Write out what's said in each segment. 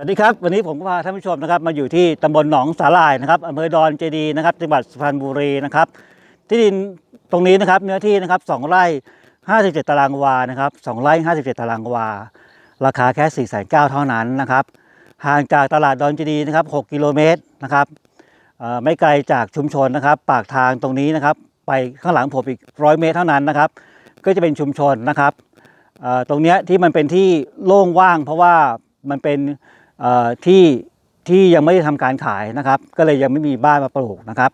สวัสดีครับ วันนี้ผมก็พาท่านผู้ชมนะครับมาอยู่ที่ตำบลหนองสาหร่ายนะครับอำเภอดอนเจดีนะครับจังหวัดสุพรรณบุรีนะครับ ที่ดินตรงนี้นะครับเนื้อที่นะครับสองไร่ 57 ตารางวานะครับสองไร่ 57 ตารางวา ราคาแค่ 4 9 0 0 0เท่านั้นนะครับห่างจากตลาดดอนเจดีนะครับ6กิโลเมตรนะครับไม่ไกลจากชุมชนนะครับ ปากทางตรงนี้นะครับ ไปข้างหลังผมอีกร้อยเมตรเท่านั้นนะครับ ก็จะเป็นชุมชนนะครับตรงนี้ที่มันเป็นที่โล่งว่าง เพราะว่ามันเป็น ที่ที่ยังไม่ได้ทำการขายนะครับ ก็เลยยังไม่มีบ้านมาปลูกนะครับ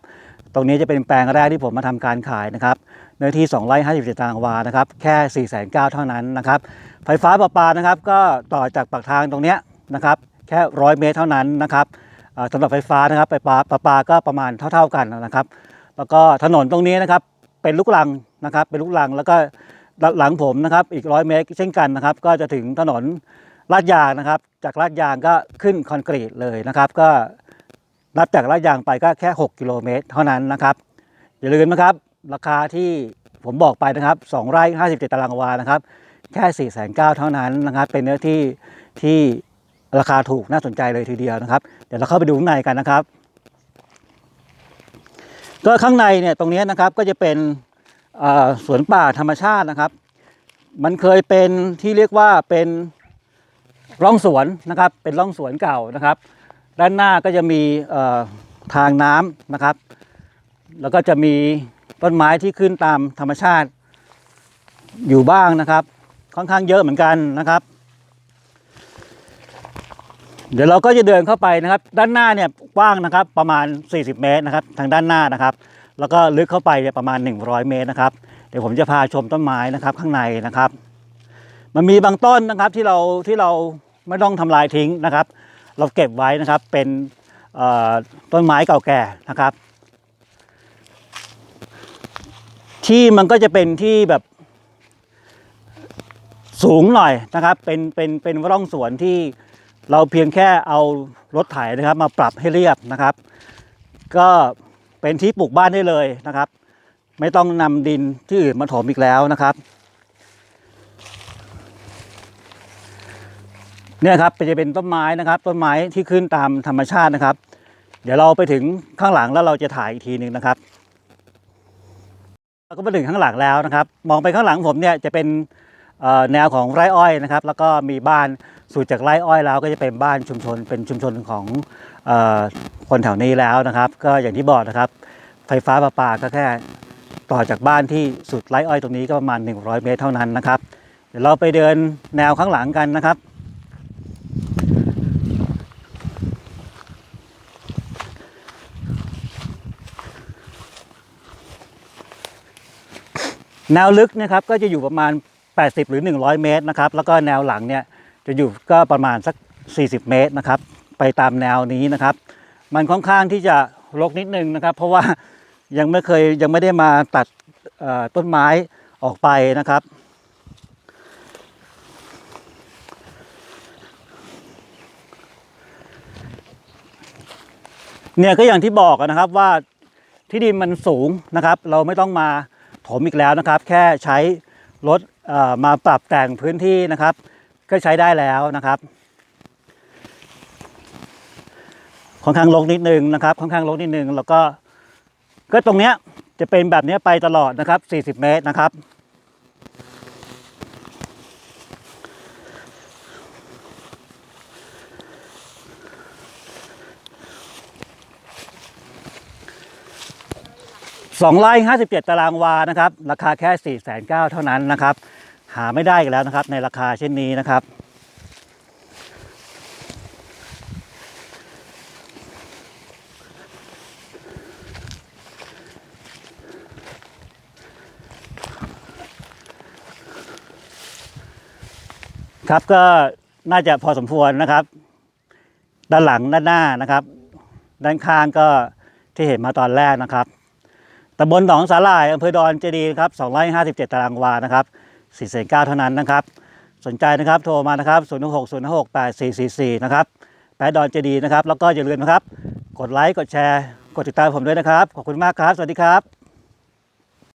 ตรงนี้จะเป็นแปลงแรกที่ผมมาทำการขายนะครับเนื้อที่2ไร่57ตารางวานะครับแค่4 9 0 0 0เท่านั้นนะครับไฟฟ้าประปานะครับก็ต่อจากปากทางตรงเนี้ยนะครับแค่ร้อยเมตรเท่านั้นนะครับสำหรับไฟฟ้านะครับไฟฟ้าประปาก็ประมาณเท่า ๆกันนะครับ แล้วก็ถนนตรงนี้นะครับเป็นลูกลังนะครับเป็นลูกลังแล้วก็หลังผมนะครับอีกร้อยเมตรเช่นกันนะครับ ก็จะถึงถนน ลาดยางนะครับ จากลาดยางก็ขึ้นคอนกรีตเลยนะครับ ก็นับจากลาดยางไปก็แค่ 6 กิโลเมตร เท่านั้นนะครับ อย่าลืมนะครับ ราคาที่ผมบอกไปนะครับ2ไร่57 ตารางวานะครับ แค่4 9 0 0 0เท่านั้นนะครับ เป็นเนื้อที่ที่ราคาถูกน่าสนใจเลยทีเดียวนะครับ เดี๋ยวเราเข้าไปดูข้างในกันนะครับ ก็ข้างในเนี่ยตรงนี้นะครับก็จะเป็นสวนป่าธรรมชาตินะครับ มันเคยเป็นที่เรียกว่าเป็น ร่องสวนนะครับเป็นร่องสวนเก่านะครับ ด้านหน้าก็จะมีทางน้ำนะครับ แล้วก็จะมีต้นไม้ที่ขึ้นตามธรรมชาติอยู่บ้างนะครับ ค่อนข้างเยอะเหมือนกันนะครับ เดี๋ยวเราก็จะเดินเข้าไปนะครับ ด้านหน้าเนี่ยกว้างนะครับประมาณ 40 เมตรนะครับ ทางด้านหน้านะครับ แล้วก็ลึกเข้าไปเนี่ยประมาณ 100 เมตรนะครับ เดี๋ยวผมจะพาชมต้นไม้นะครับข้างในนะครับ มันมีบางต้นนะครับที่เราที่เราไม่ต้องทำลายทิ้งนะครับ เราเก็บไว้นะครับเป็นต้นไม้เก่าแก่นะครับ ที่มันก็จะเป็นที่แบบสูงหน่อยนะครับ เป็นเป็นเป็นร่องสวนที่เราเพียงแค่เอารถไถนะครับ มาปรับให้เรียบนะครับ ก็เป็นที่ปลูกบ้านได้เลยนะครับ ไม่ต้องนำดินที่อื่นมาถมอีกแล้วนะครับ เนี่ยครับจะเป็นต้นไม้นะครับ ต้นไม้ที่ขึ้นตามธรรมชาตินะครับ เดี๋ยวเราไปถึงข้างหลังแล้วเราจะถ่ายอีกทีหนึ่งนะครับเราก็มาถึงข้างหลังแล้วนะครับ มองไปข้างหลังผมเนี่ยจะเป็นแนวของไร่อ้อยนะครับ แล้วก็มีบ้านสูตรจากไร่อ้อยแล้วก็จะเป็นบ้านชุมชน เป็นชุมชนของอคนแถวนี้แล้วนะครับ ก็อย่างที่บอกนะครับ ไฟฟ้าประปาก็แค่ต่อจากบ้านที่สุดไร่อ้อยตรงนี้ก็ประมาณ 100 เมตรเท่านั้นนะครับ เดี๋ยวเราไปเดินแนวข้างหลังกันนะครับ แนวลึกนะครับก็จะอยู่ประมาณ 80 หรือ 100 เมตรนะครับแล้วก็แนวหลังเนี่ยจะอยู่ก็ประมาณสัก 40 เมตรนะครับ ไปตามแนวนี้นะครับ มันค่อนข้างที่จะรกนิดนึงนะครับ เพราะว่ายังไม่เคยยังไม่ได้มาตัดต้นไม้ออกไปนะครับเนี่ยก็อย่างที่บอกนะครับว่าที่ดินมันสูงนะครับ เราไม่ต้องมา ถมอีกแล้วนะครับ แค่ใช้รถมาปรับแต่งพื้นที่นะครับ ก็ใช้ได้แล้วนะครับค่อนข้างลงนิดนึงนะครับค่อนข้างลงนิดนึงแล้วก็ก็ตรงเนี้ยจะเป็นแบบเนี้ยไปตลอดนะครับ 40 เมตรนะครับ สองไร่ห้าสิบเจ็ดตารางวานะครับ ราคาแค่สี่แสนเก้าเท่านั้นนะครับ หาไม่ได้อีกแล้วนะครับ ในราคาเช่นนี้นะครับ ครับก็น่าจะพอสมควรนะครับ ด้านหลังด้านหน้านะครับ ด้านข้างก็ที่เห็นมาตอนแรกนะครับ ตำบลหนองสาหร่ายอำเภอดอนเจดีครับ257 ตารางวานะครับ4 9 0 0เท่านั้นนะครับ สนใจนะครับโทรมานะครับ0 6 0 6 8 4 4 4 นะครับแปดดอนเจดีนะครับ แล้วก็อย่าลืมนะครับ กดไลค์ กดแชร์ กดติดตามผมด้วยนะครับ ขอบคุณมากครับ สวัสดีครับ